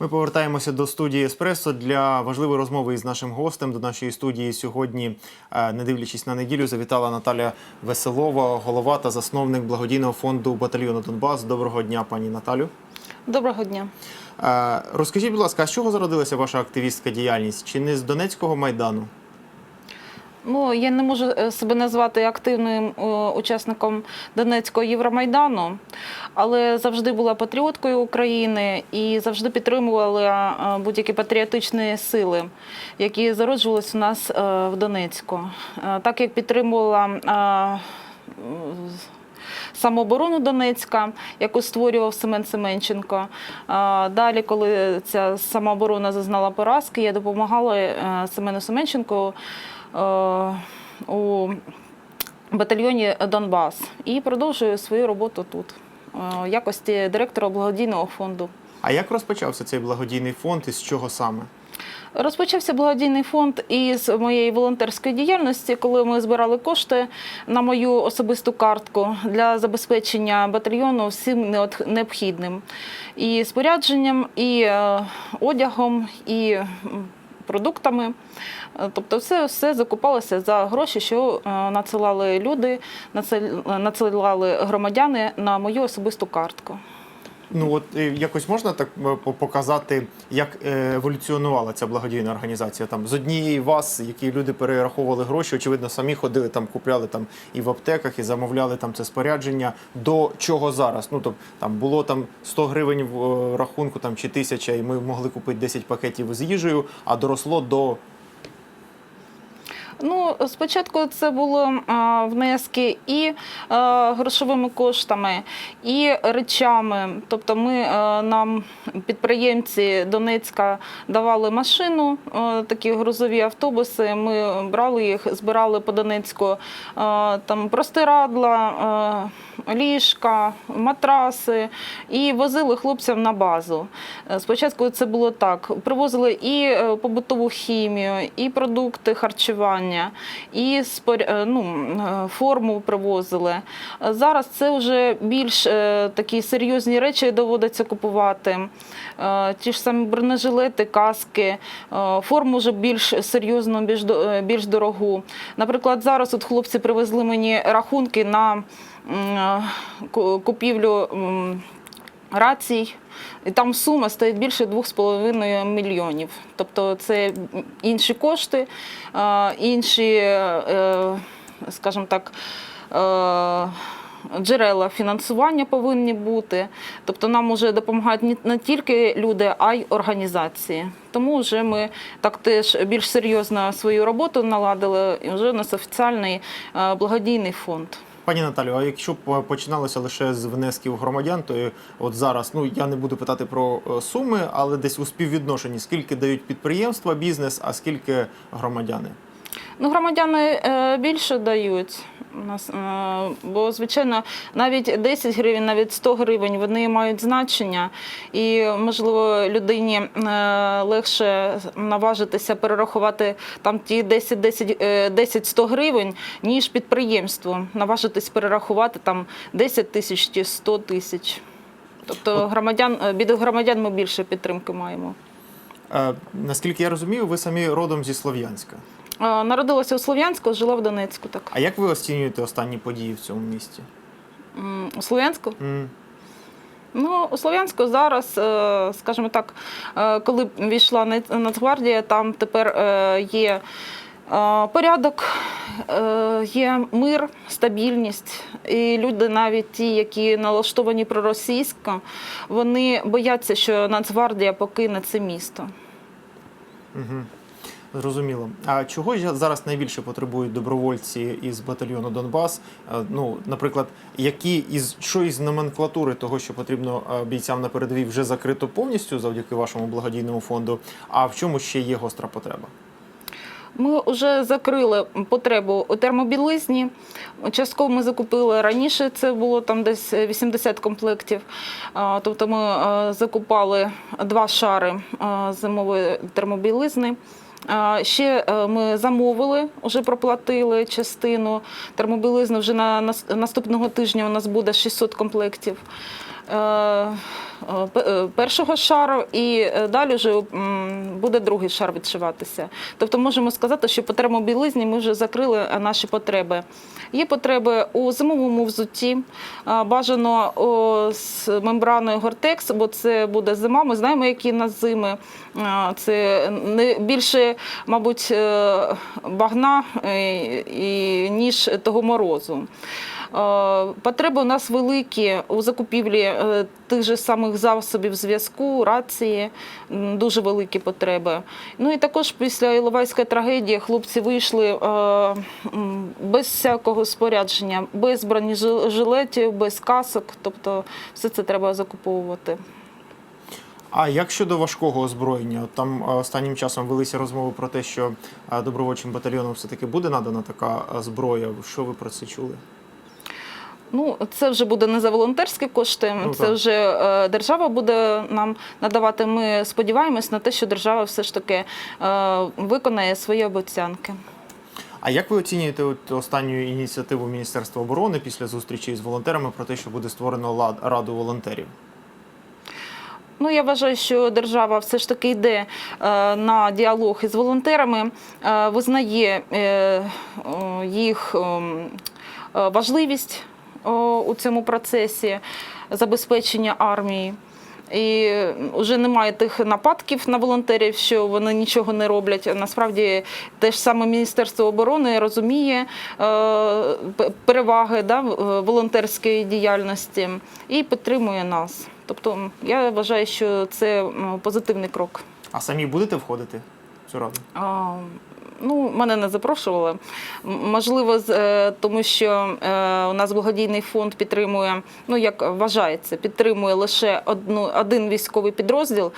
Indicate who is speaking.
Speaker 1: Ми повертаємося до студії Еспресо для важливої розмови із нашим гостем. До нашої студії сьогодні, е, не дивлячись на неділю, завітала Наталя Веселова, голова та засновник благодійного фонду батальйону Донбас. Доброго дня, пані Наталю.
Speaker 2: Доброго дня.
Speaker 1: Е, Розкажіть, будь ласка, з чого зародилася ваша активістська діяльність? Чи не з Донецького майдану?
Speaker 2: Ну я не можу е, себе назвати активним учасником Донецького Євромайдану, але завжди була патріоткою України і завжди підтримувала е, будь-які патріотичні сили, які зароджувалися у нас е, в Донецьку. Е, Так як підтримувала. Самооборону Донецька, яку створював Семен Семенченко. Далі, коли ця самооборона зазнала поразки, я допомагала Семену Семенченку у батальйоні Донбас і продовжую свою роботу тут в якості директора благодійного фонду.
Speaker 1: А як розпочався цей благодійний фонд і з чого саме?
Speaker 2: Розпочався благодійний фонд із моєї волонтерської діяльності, коли ми збирали кошти на мою особисту картку для забезпечення батальйону всім необхідним і спорядженням, і е, одягом, і продуктами. Е, Тобто, все, все закупалося за гроші, що е, надсилали люди, надсил- надсилали громадяни на мою особисту картку.
Speaker 1: Ну от е, якось можна так е, по- показати, як е, еволюціонувала ця благодійна організація. Там з однієї вас, які люди перераховували гроші, очевидно, самі ходили там, купляли там і в аптеках, і замовляли там це спорядження. До чого зараз? Ну тобто там було там 100 гривень в рахунку, там чи тисяча, і ми могли купити 10 пакетів з їжею, а доросло до
Speaker 2: Ну, спочатку це було а, внески і грошовими коштами, і речами. Тобто, ми нам підприємці Донецька давали машину, такі грузові автобуси. Ми брали їх, збирали по Донецьку там простирадла, ліжка, матраси і возили хлопцям на базу. Спочатку це було так: привозили і е, побутову хімію, і продукти харчування, і е, ну, е, форму привозили. Зараз це вже більш е, такі серйозні речі доводиться купувати. Ті ж самі бронежилети, каски, форму вже більш серйозну, більш, більш дорогу. Наприклад, зараз от хлопці привезли мені рахунки на купівлю. Рацій, і там сума стоїть більше 2,5 мільйонів. Тобто це інші кошти, е, інші, е, скажімо так, е, джерела фінансування повинні бути. Тобто нам вже допомагають не- тільки люди, а й організації. Тому вже ми так теж більш серйозно свою роботу наладили, і вже у нас офіціальний благодійний фонд.
Speaker 1: Пані Наталю, а якщо б е, починалося лише з внесків громадян, то е, от зараз ну я не буду питати про е, суми, але десь у співвідношенні скільки дають підприємства, бізнес, а скільки громадяни?
Speaker 2: Ну, громадяни більше дають. Нас, е, бо, звичайно, навіть 10 гривень, навіть 100 гривень вони мають значення, і, можливо, людині е, легше наважитися перерахувати там ті 10 10, е, 10-100 гривень, ніж підприємству наважитись перерахувати там 10 тисяч чи 100 тисяч. Тобто громадян, від громадян ми більше підтримки маємо.
Speaker 1: Наскільки я розумію, ви самі родом зі Слов'янська.
Speaker 2: Народилася у Слов'янську, жила в Донецьку. Так.
Speaker 1: А як ви оцінюєте останні події в цьому місті?
Speaker 2: М, У Слов'янську?
Speaker 1: М,
Speaker 2: Ну, у Слов'янську зараз, е, скажімо так, е, коли війшла Нац- Нацгвардія, там тепер е, є е, порядок, е, є мир, стабільність. І люди, навіть ті, які налаштовані проросійсько, вони бояться, що Нацгвардія покине це місто.
Speaker 1: Мгм. Зрозуміло. А чого ж зараз найбільше потребують добровольці із батальйону Донбас? Е, Ну, наприклад, які із що із номенклатури того, що потрібно е, бійцям на передовій, вже закрито повністю завдяки вашому благодійному фонду? А в чому ще є гостра потреба?
Speaker 2: Ми вже закрили потребу у термобілизні. Частково ми закупили раніше, це було там десь 80 комплектів. Тобто ми е, закупали два шари зимової термобілизни. Ще е, ми замовили, вже проплатили частину термобілизни. Вже на нас- наступного тижня у нас буде 600 комплектів. Е, е, е, першого шару, і далі вже буде другий шар відшиватися. Тобто можемо сказати, що потребу білизні ми вже закрили наші потреби. Є потреби у зимовому взутті, бажано з мембраною Гортекс, бо це буде зима. Ми знаємо, які на зими. Це не більше, мабуть, багна ніж того морозу. Е, Потреби у нас великі у закупівлі е, тих же самих засобів зв'язку, рації, дуже великі потреби. Ну і також після Іловайської трагедії хлопці вийшли е, без всякого спорядження, без бронежилетів, без касок. Тобто все це треба закуповувати.
Speaker 1: А як щодо важкого озброєння? Там останнім часом велися розмови про те, що добровольчим батальйонам все-таки буде надана така зброя. Що ви про це чули?
Speaker 2: Ну, це вже буде не за волонтерські кошти,
Speaker 1: Ну,
Speaker 2: це
Speaker 1: так.
Speaker 2: вже е, держава буде нам надавати. Ми сподіваємось на те, що держава все ж таки е, виконає свої обіцянки.
Speaker 1: А як ви оцінюєте от останню ініціативу Міністерства оборони після зустрічі з волонтерами про те, що буде створено лад- раду волонтерів?
Speaker 2: Ну, я вважаю, що держава все ж таки йде е, на діалог із волонтерами, е, визнає е, їх ем, е, важливість у цьому процесі забезпечення армії. І вже немає тих нападків на волонтерів, що вони нічого не роблять. Насправді те ж саме Міністерство оборони розуміє е, переваги да, волонтерської діяльності і підтримує нас. Тобто я вважаю, що це позитивний крок.
Speaker 1: А самі будете входити в цю раду?
Speaker 2: А, Ну, мене не запрошували. Можливо, е, тому що е, у нас благодійний фонд підтримує, ну як вважається, підтримує лише одну один військовий підрозділ.